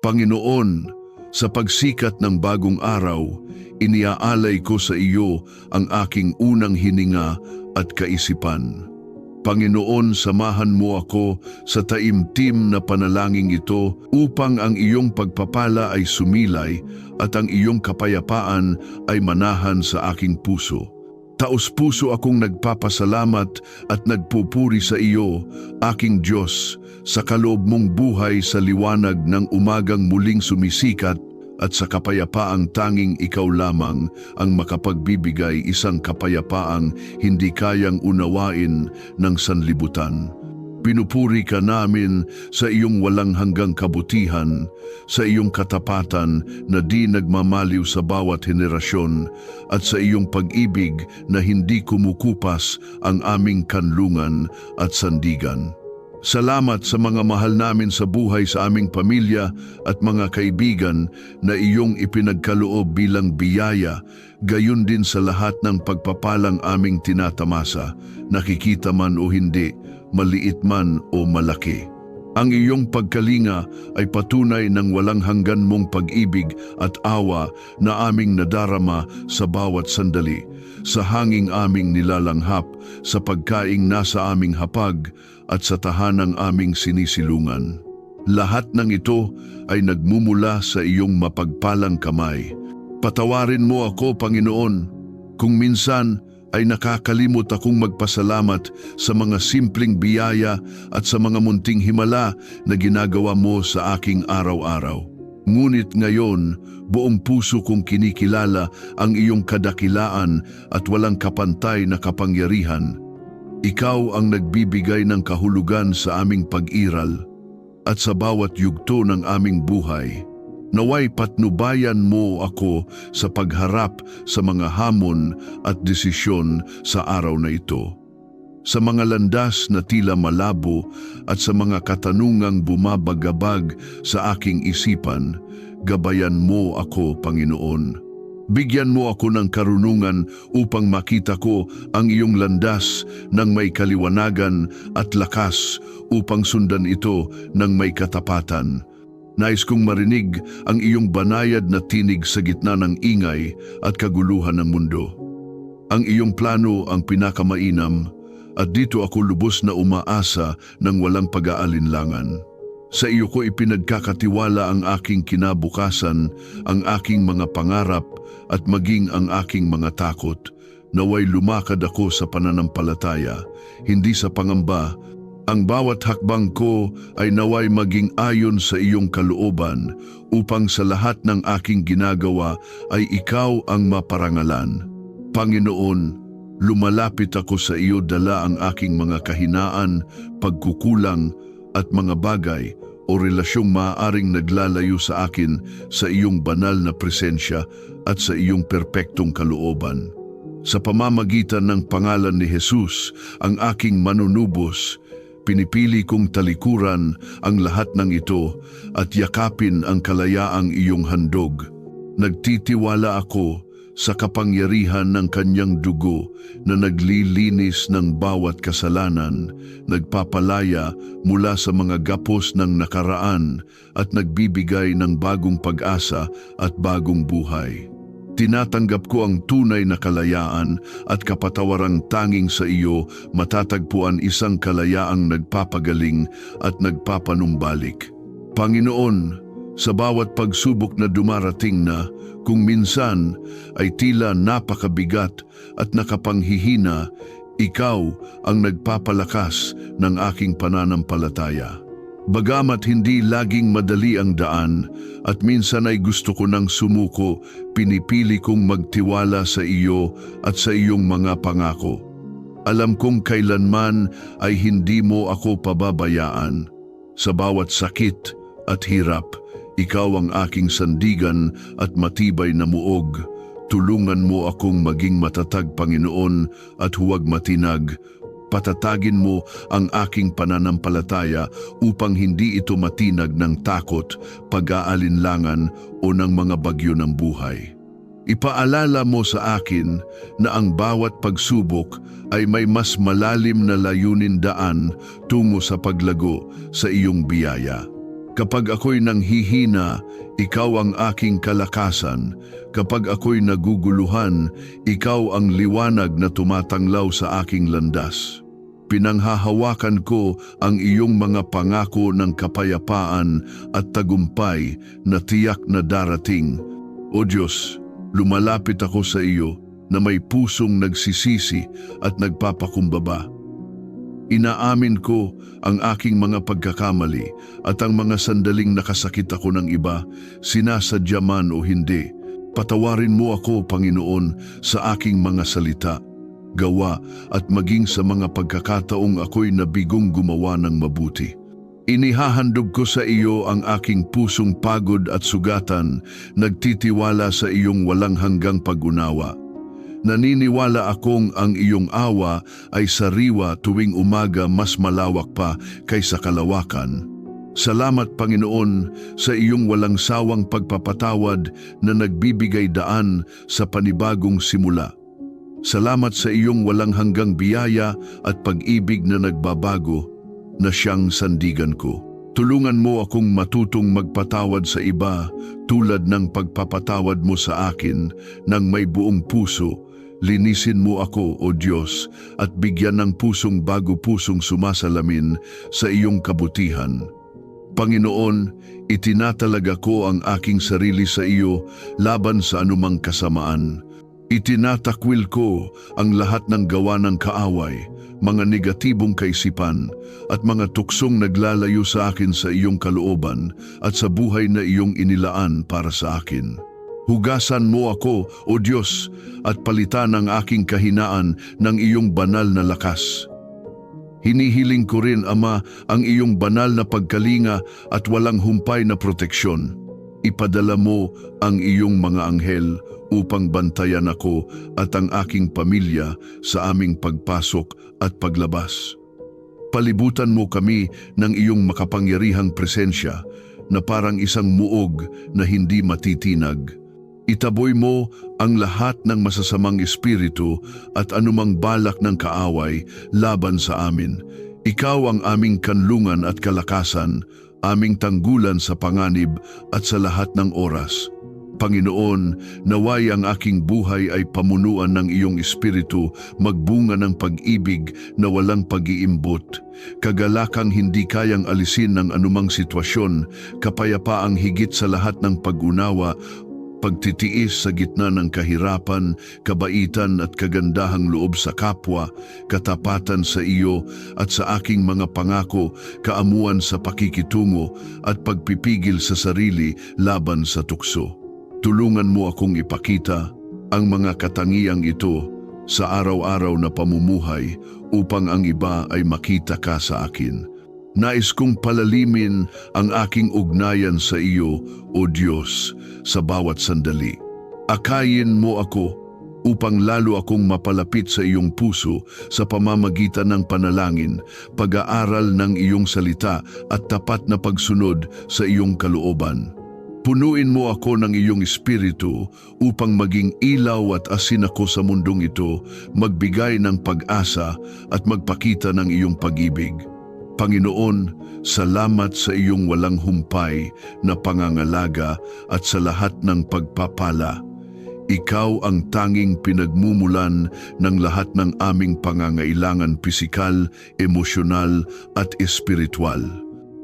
Panginoon, sa pagsikat ng bagong araw, iniaalay ko sa iyo ang aking unang hininga at kaisipan. Panginoon, samahan mo ako sa taimtim na panalangin ito upang ang iyong pagpapala ay sumilay at ang iyong kapayapaan ay manahan sa aking puso. Taos puso akong nagpapasalamat at nagpupuri sa iyo, aking Diyos, sa kaloob mong buhay sa liwanag ng umagang muling sumisikat at sa kapayapaang tanging ikaw lamang ang makapagbibigay isang kapayapaang hindi kayang unawain ng sanlibutan. Pinupuri ka namin sa iyong walang hanggang kabutihan, sa iyong katapatan na di nagmamaliw sa bawat henerasyon, at sa iyong pag-ibig na hindi kumukupas ang aming kanlungan at sandigan. Salamat sa mga mahal namin sa buhay sa aming pamilya at mga kaibigan na iyong ipinagkaloob bilang biyaya, gayon din sa lahat ng pagpapalang aming tinatamasa, nakikita man o hindi, maliit man o malaki. Ang iyong pagkalinga ay patunay ng walang hanggan mong pag-ibig at awa na aming nadarama sa bawat sandali, sa hanging aming nilalanghap, sa pagkaing nasa aming hapag at sa tahanang aming sinisilungan. Lahat ng ito ay nagmumula sa iyong mapagpalang kamay. Patawarin mo ako, Panginoon, kung minsan ay nakakalimot akong magpasalamat sa mga simpleng biyaya at sa mga munting himala na ginagawa mo sa aking araw-araw. Ngunit ngayon, buong puso kong kinikilala ang iyong kadakilaan at walang kapantay na kapangyarihan. Ikaw ang nagbibigay ng kahulugan sa aming pag-iral at sa bawat yugto ng aming buhay. Naway patnubayan mo ako sa pagharap sa mga hamon at desisyon sa araw na ito. Sa mga landas na tila malabo at sa mga katanungang bumabagabag sa aking isipan, gabayan mo ako, Panginoon. Bigyan mo ako ng karunungan upang makita ko ang iyong landas ng may kaliwanagan at lakas upang sundan ito ng may katapatan. Nais kong marinig ang iyong banayad na tinig sa gitna ng ingay at kaguluhan ng mundo. Ang iyong plano ang pinakamainam at dito ako lubos na umaasa ng walang pag-aalinlangan. Sa iyo ko ipinagkakatiwala ang aking kinabukasan, ang aking mga pangarap at maging ang aking mga takot. Naway lumakad ako sa pananampalataya, hindi sa pangamba, ang bawat hakbang ko ay naway maging ayon sa iyong kalooban upang sa lahat ng aking ginagawa ay ikaw ang maparangalan. Panginoon, lumalapit ako sa iyo dala ang aking mga kahinaan, pagkukulang at mga bagay o relasyong maaaring naglalayo sa akin sa iyong banal na presensya at sa iyong perpektong kalooban. Sa pamamagitan ng pangalan ni Jesus, ang aking manunubos, Pinipili kong talikuran ang lahat ng ito at yakapin ang kalayaang iyong handog. Nagtitiwala ako sa kapangyarihan ng kanyang dugo na naglilinis ng bawat kasalanan, nagpapalaya mula sa mga gapos ng nakaraan at nagbibigay ng bagong pag-asa at bagong buhay. Tinatanggap ko ang tunay na kalayaan at kapatawarang tanging sa iyo matatagpuan isang kalayaang nagpapagaling at nagpapanumbalik. Panginoon, sa bawat pagsubok na dumarating na, kung minsan ay tila napakabigat at nakapanghihina, ikaw ang nagpapalakas ng aking pananampalataya. Bagamat hindi laging madali ang daan at minsan ay gusto ko nang sumuko, pinipili kong magtiwala sa iyo at sa iyong mga pangako. Alam kong kailanman ay hindi mo ako pababayaan. Sa bawat sakit at hirap, ikaw ang aking sandigan at matibay na muog. Tulungan mo akong maging matatag, Panginoon, at huwag matinag Patatagin mo ang aking pananampalataya upang hindi ito matinag ng takot, pag-aalinlangan o ng mga bagyo ng buhay. Ipaalala mo sa akin na ang bawat pagsubok ay may mas malalim na layunin daan tungo sa paglago sa iyong biyaya. Kapag ako'y nanghihina, ikaw ang aking kalakasan. Kapag ako'y naguguluhan, ikaw ang liwanag na tumatanglaw sa aking landas. Pinanghahawakan ko ang iyong mga pangako ng kapayapaan at tagumpay na tiyak na darating. O Diyos, lumalapit ako sa iyo na may pusong nagsisisi at nagpapakumbaba. Inaamin ko ang aking mga pagkakamali at ang mga sandaling nakasakit ako ng iba, sinasadya man o hindi. Patawarin mo ako, Panginoon, sa aking mga salita, gawa at maging sa mga pagkakataong ako'y nabigong gumawa ng mabuti. Inihahandog ko sa iyo ang aking pusong pagod at sugatan, nagtitiwala sa iyong walang hanggang pag-unawa. Naniniwala akong ang iyong awa ay sariwa tuwing umaga mas malawak pa kaysa kalawakan. Salamat Panginoon sa iyong walang sawang pagpapatawad na nagbibigay daan sa panibagong simula. Salamat sa iyong walang hanggang biyaya at pag-ibig na nagbabago na siyang sandigan ko. Tulungan mo akong matutong magpatawad sa iba tulad ng pagpapatawad mo sa akin ng may buong puso. Linisin mo ako, O Diyos, at bigyan ng pusong bago pusong sumasalamin sa iyong kabutihan. Panginoon, itinatalaga ko ang aking sarili sa iyo laban sa anumang kasamaan. Itinatakwil ko ang lahat ng gawa ng kaaway, mga negatibong kaisipan at mga tuksong naglalayo sa akin sa iyong kalooban at sa buhay na iyong inilaan para sa akin. Hugasan mo ako, O Diyos, at palitan ang aking kahinaan ng iyong banal na lakas. Hinihiling ko rin, Ama, ang iyong banal na pagkalinga at walang humpay na proteksyon. Ipadala mo ang iyong mga anghel upang bantayan ako at ang aking pamilya sa aming pagpasok at paglabas. Palibutan mo kami ng iyong makapangyarihang presensya na parang isang muog na hindi matitinag. Itaboy mo ang lahat ng masasamang espiritu at anumang balak ng kaaway laban sa amin. Ikaw ang aming kanlungan at kalakasan, aming tanggulan sa panganib at sa lahat ng oras. Panginoon, naway ang aking buhay ay pamunuan ng iyong espiritu, magbunga ng pag-ibig na walang pag-iimbot. Kagalakang hindi kayang alisin ng anumang sitwasyon, kapayapaang higit sa lahat ng pag-unawa, pagtitiis sa gitna ng kahirapan, kabaitan at kagandahang loob sa kapwa, katapatan sa iyo at sa aking mga pangako, kaamuan sa pakikitungo at pagpipigil sa sarili laban sa tukso. Tulungan mo akong ipakita ang mga katangiang ito sa araw-araw na pamumuhay upang ang iba ay makita ka sa akin. Nais kong palalimin ang aking ugnayan sa iyo, O Diyos, sa bawat sandali. Akayin mo ako upang lalo akong mapalapit sa iyong puso sa pamamagitan ng panalangin, pag-aaral ng iyong salita at tapat na pagsunod sa iyong kalooban. Punuin mo ako ng iyong espiritu upang maging ilaw at asin ako sa mundong ito, magbigay ng pag-asa at magpakita ng iyong pag-ibig. Panginoon, salamat sa iyong walang humpay na pangangalaga at sa lahat ng pagpapala. Ikaw ang tanging pinagmumulan ng lahat ng aming pangangailangan pisikal, emosyonal at espiritual.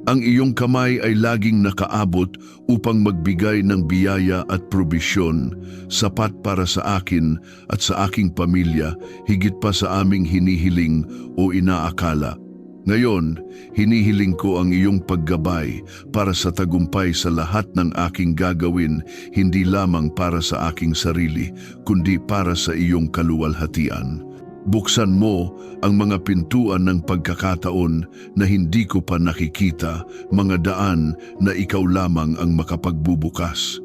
Ang iyong kamay ay laging nakaabot upang magbigay ng biyaya at probisyon, sapat para sa akin at sa aking pamilya, higit pa sa aming hinihiling o inaakala. Ngayon, hinihiling ko ang iyong paggabay para sa tagumpay sa lahat ng aking gagawin, hindi lamang para sa aking sarili, kundi para sa iyong kaluwalhatian. Buksan mo ang mga pintuan ng pagkakataon na hindi ko pa nakikita, mga daan na ikaw lamang ang makapagbubukas.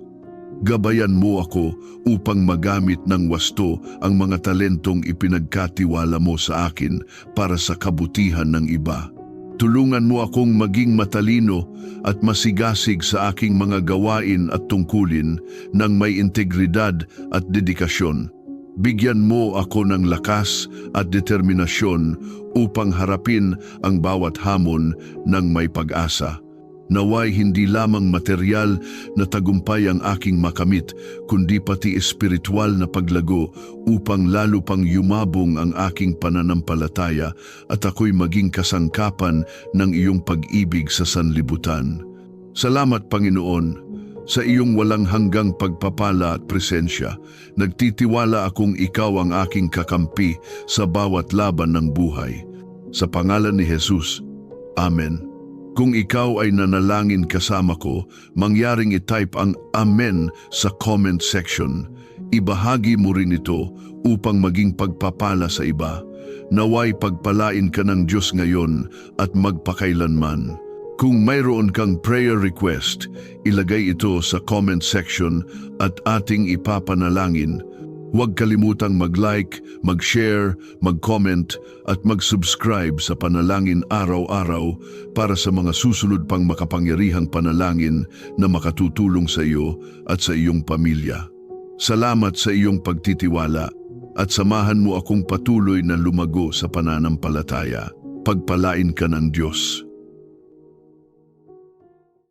Gabayan mo ako upang magamit ng wasto ang mga talentong ipinagkatiwala mo sa akin para sa kabutihan ng iba. Tulungan mo akong maging matalino at masigasig sa aking mga gawain at tungkulin ng may integridad at dedikasyon. Bigyan mo ako ng lakas at determinasyon upang harapin ang bawat hamon ng may pag-asa. Naway hindi lamang material na tagumpay ang aking makamit, kundi pati espiritual na paglago upang lalo pang yumabong ang aking pananampalataya at ako'y maging kasangkapan ng iyong pag-ibig sa sanlibutan. Salamat Panginoon sa iyong walang hanggang pagpapala at presensya. Nagtitiwala akong ikaw ang aking kakampi sa bawat laban ng buhay. Sa pangalan ni Jesus, Amen. Kung ikaw ay nanalangin kasama ko, mangyaring itype ang Amen sa comment section. Ibahagi mo rin ito upang maging pagpapala sa iba. Naway pagpalain ka ng Diyos ngayon at magpakailanman. Kung mayroon kang prayer request, ilagay ito sa comment section at ating ipapanalangin. Huwag kalimutang mag-like, mag-share, mag-comment at mag-subscribe sa Panalangin Araw-Araw para sa mga susunod pang makapangyarihang panalangin na makatutulong sa iyo at sa iyong pamilya. Salamat sa iyong pagtitiwala at samahan mo akong patuloy na lumago sa pananampalataya. Pagpalain ka ng Diyos.